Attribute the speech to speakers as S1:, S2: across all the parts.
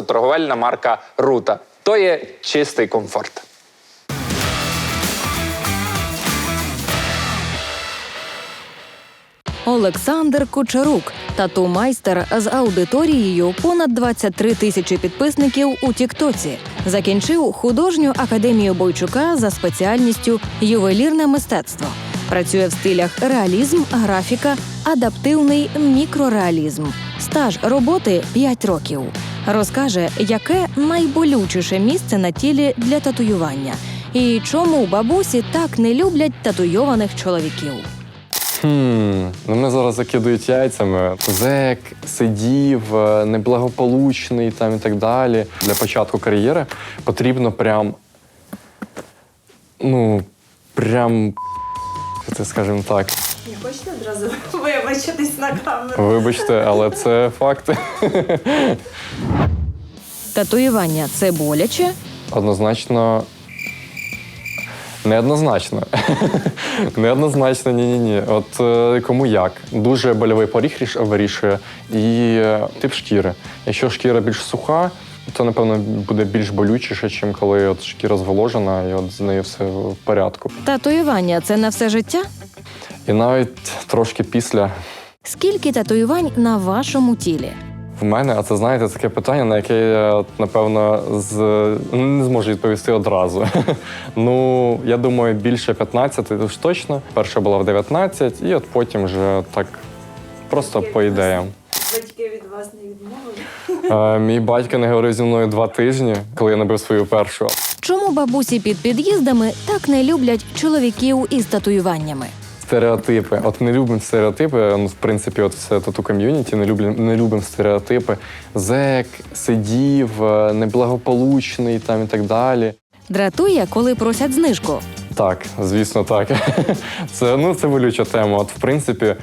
S1: торговельна марка Рута. То є чистий комфорт.
S2: Олександр Кучерук, тату-майстер з аудиторією понад 23 тисячі підписників у Тіктоці. Закінчив художню академію Бойчука за спеціальністю ювелірне мистецтво. Працює в стилях реалізм, графіка, адаптивний мікрореалізм. Стаж роботи 5 років. Розкаже, яке найболючіше місце на тілі для татуювання, і чому бабусі так не люблять татуйованих чоловіків.
S3: Хм, ну мене зараз закидують яйцями. Зек, сидів, е, неблагополучний там і так далі. Для початку кар'єри потрібно прям. Ну, прям. Це скажімо так.
S4: Хочете одразу вибачитись на камеру?
S3: Вибачте, але це факти.
S2: Татуювання це боляче,
S3: Однозначно. Неоднозначно. Неоднозначно, ні-ні ні. От е, кому як. Дуже больовий поріг ріш- вирішує і е, тип шкіри. Якщо шкіра більш суха, то напевно буде більш болючіше, ніж коли от шкіра зволожена і от з нею все в порядку.
S2: татуювання це на все життя.
S3: І навіть трошки після
S2: Скільки татуювань на вашому тілі?
S3: в мене, а це знаєте, таке питання, на яке я напевно з не зможу відповісти одразу. ну я думаю, більше 15 це ж точно. Перша була в 19, і от потім вже так просто по ідеям.
S4: Батьки від вас не відмовили.
S3: Е, Мій батько не говорив зі мною два тижні, коли я набив свою першу.
S2: Чому бабусі під під'їздами так не люблять чоловіків із татуюваннями?
S3: Стереотипи. От не любимо стереотипи. Ну, в принципі, от все тату ком'юніті не любимо, не любимо стереотипи. Зек, сидів, е, неблагополучний там і так далі.
S2: Дратує, коли просять знижку.
S3: Так, звісно, так. Це ну це болюча тема. От в принципі, е,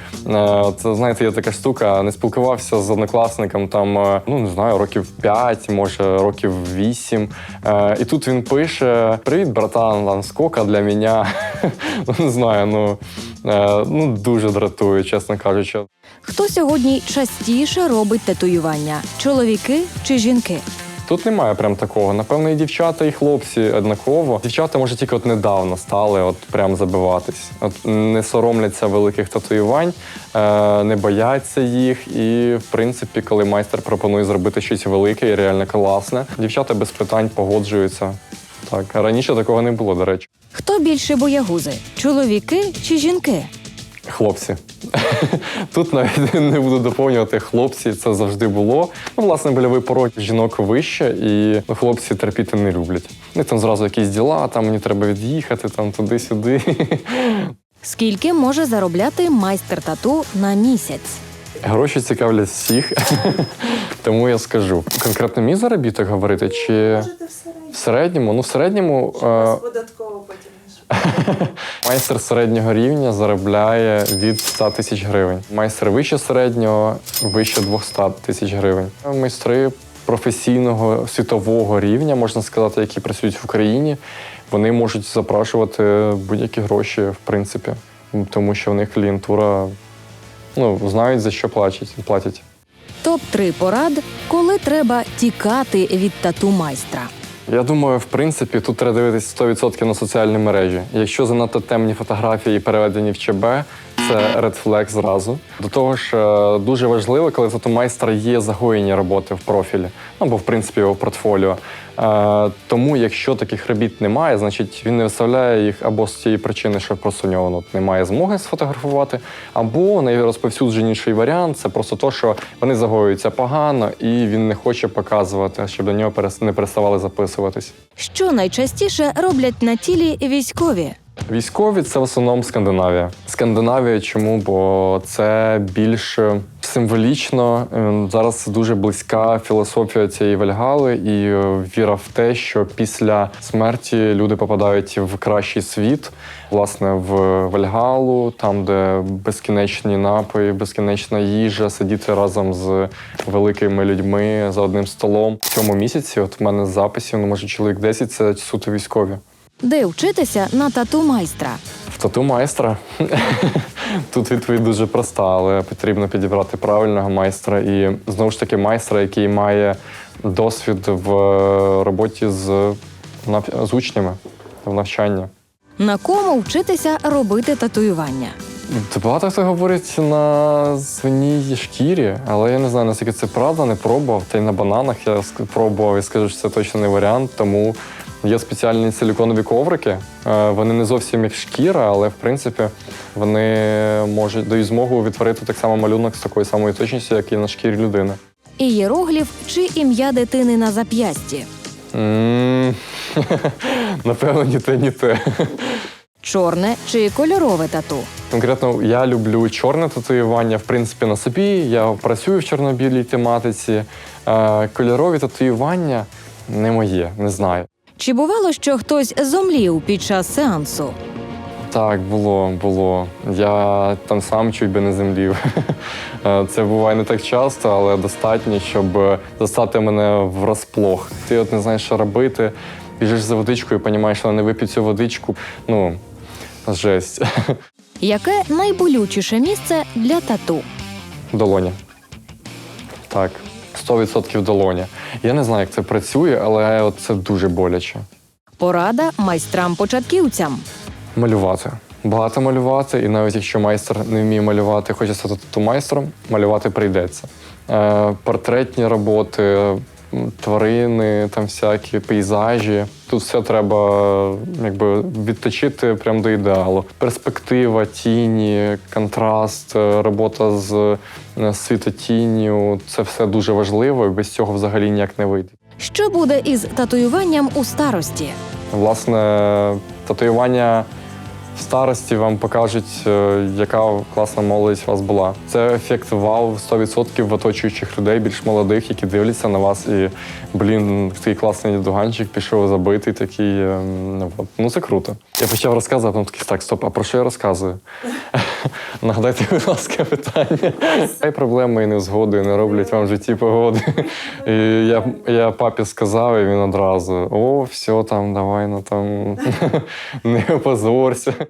S3: це знаєте, є така штука. Не спілкувався з однокласником там, е, ну не знаю, років 5, може років 8. Е, І тут він пише: Привіт, братан, там скока для мене. Ну не знаю, ну, е, ну дуже дратує, чесно кажучи.
S2: Хто сьогодні частіше робить татуювання? Чоловіки чи жінки?
S3: Тут немає прям такого. Напевно, і дівчата, і хлопці однаково. Дівчата, може, тільки от недавно стали от прям забиватись. От не соромляться великих татуювань, е, не бояться їх. І, в принципі, коли майстер пропонує зробити щось велике і реально класне, дівчата без питань погоджуються. Так, а раніше такого не було, до речі.
S2: Хто більше боягузи? Чоловіки чи жінки?
S3: Хлопці. Тут навіть не буду доповнювати. Хлопці це завжди було. Ну, власне, больовий порог жінок вище, і ну, хлопці терпіти не люблять. Вони там зразу якісь діла, там мені треба від'їхати, там туди-сюди.
S2: Скільки може заробляти майстер тату на місяць?
S3: Гроші цікавлять всіх, тому я скажу. Конкретно мій заробіток говорити, чи
S4: Можете в середньому.
S3: В середньому? Ну, в середньому. Е-
S4: податково потім.
S3: Майстер середнього рівня заробляє від 100 тисяч гривень. Майстер вище середнього вище 200 тисяч гривень. Майстри професійного світового рівня, можна сказати, які працюють в Україні, вони можуть запрошувати будь-які гроші, в принципі, тому що в них клієнтура ну, знають за що платять. платять.
S2: Топ 3 порад, коли треба тікати від тату майстра.
S3: Я думаю, в принципі, тут треба дивитися 100% на соціальні мережі. Якщо занадто темні фотографії переведені в ЧБ, це редфлек зразу. До того ж, е, дуже важливо, коли тут майстра є загоєні роботи в профілі, ну, або в принципі його портфоліо. Е, Тому, якщо таких робіт немає, значить він не виставляє їх або з цієї причини, що просто у нього ну, немає змоги сфотографувати, або найрозповсюдженіший варіант це просто то, що вони загоюються погано, і він не хоче показувати, щоб до нього не переставали записуватись.
S2: Що найчастіше роблять на тілі військові?
S3: Військові це в основному Скандинавія. Скандинавія чому? Бо це більш е, символічно. Е, Зараз дуже близька філософія цієї Вальгали і е, віра в те, що після смерті люди попадають в кращий світ, власне, в Вальгалу, там, де безкінечні напої, безкінечна їжа, сидіти разом з великими людьми за одним столом. В цьому місяці, от в мене з записів, ну може чоловік 10, це суто військові.
S2: Де вчитися на тату майстра?
S3: В тату майстра. Тут відповідь дуже проста, але потрібно підібрати правильного майстра і знову ж таки майстра, який має досвід в е, роботі з, з учнями в навчанні.
S2: На кому вчитися робити татуювання?
S3: Багато хто говорить на свиній шкірі, але я не знаю, наскільки це правда, не пробував. Та й на бананах я пробував і скажу, що це точно не варіант. Тому є спеціальні силіконові коврики. Е, Вони не зовсім як шкіра, але в принципі вони можуть дають змогу відтворити так само малюнок з такою самою точністю, як і на шкірі людини.
S2: Ієрогліф чи ім'я дитини на зап'ясті?
S3: Напевно, ні те, ні те.
S2: Чорне чи кольорове тату?
S3: Конкретно я люблю чорне татуювання. В принципі, на собі я працюю в чорно-білій тематиці. Е, Кольорові татуювання не моє, не знаю.
S2: Чи бувало, що хтось зомлів під час сеансу?
S3: Так, було, було. Я там сам чуть би не землів. Це буває не так часто, але достатньо, щоб е, застати мене врасплох. Ти от не знаєш, що робити. Біжиш за водичкою, розумієш, що не вип'ю цю водичку. Ну, жесть.
S2: Яке найболючіше місце для тату?
S3: Долоня. Так, 100% долоня. Я не знаю, як це працює, але це дуже боляче.
S2: Порада майстрам-початківцям.
S3: Малювати. Багато малювати, і навіть якщо майстер не вміє малювати, хоче стати тату майстром, малювати прийдеться. Е, портретні роботи, тварини, там всякі пейзажі. Тут все треба якби відточити прямо до ідеалу. Перспектива, тіні, контраст, е, робота з е, світотінню це все дуже важливо, і без цього взагалі ніяк не вийде.
S2: Що буде із татуюванням у старості?
S3: Власне, татуювання в старості вам покажуть, е, яка класна молодість у вас була. Це ефект вау 100% в оточуючих людей, більш молодих, які дивляться на вас і блін, такий класний дідуганчик пішов забитий, такий. е, ну, от. Ну це круто. Я почав розказувати, ну такий так, стоп, а про що я розказую? Нагадайте, будь ласка, питання. Хай проблеми і незгоди не роблять вам в житті погоди. І я, я папі сказав, і він одразу: о, все там, давай, ну там не опозорся.